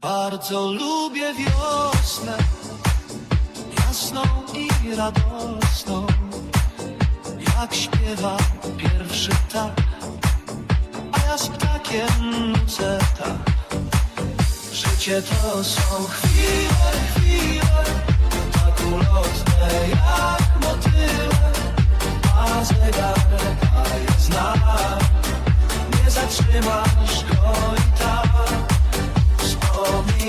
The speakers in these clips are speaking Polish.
Bardzo lubię wiosnę, jasną i radosną, jak śpiewa pierwszy ptak, a ja z ptakiem nucę tak. Życie to są chwile, chwile,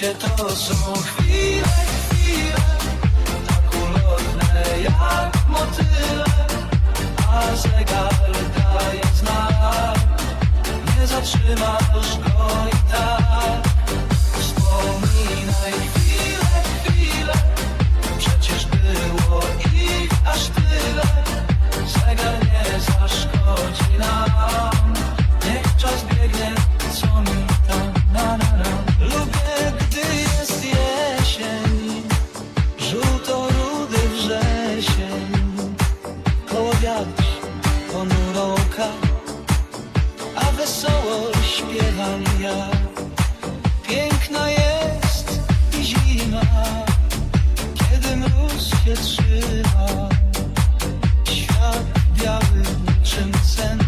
Życie to są chwile, chwile, tak ulotne jak motyle, a zegar daje znak, nie zatrzymasz ponuro oka, a wesoło śpiewam ja. Piękna jest i zima, kiedy mróz się trzyma. Świat biały niczym sen,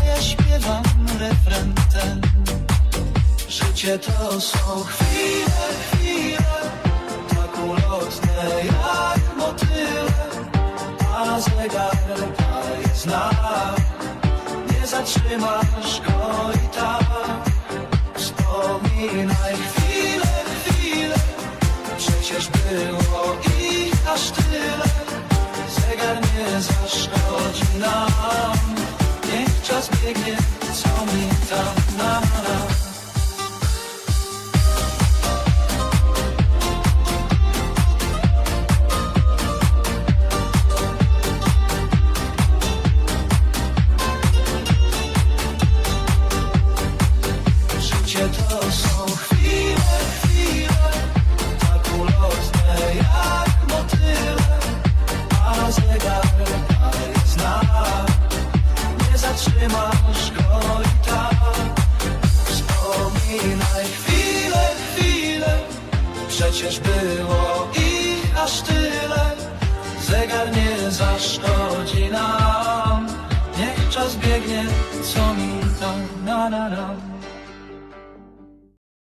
a ja śpiewam refren ten. Życie to są chwile, chwile, tak ulotne jak motyle, a zegar nie zatrzymasz go i tak. Wspominaj chwile, chwile, przecież było ich aż tyle. Zegar nie zaszkodzi nam, niech czas biegnie, zatrzymasz go i tak. Wspominaj chwile, chwile, przecież było ich aż tyle, zegar nie zaszkodzi nam, niech czas biegnie, co mi tam na na na.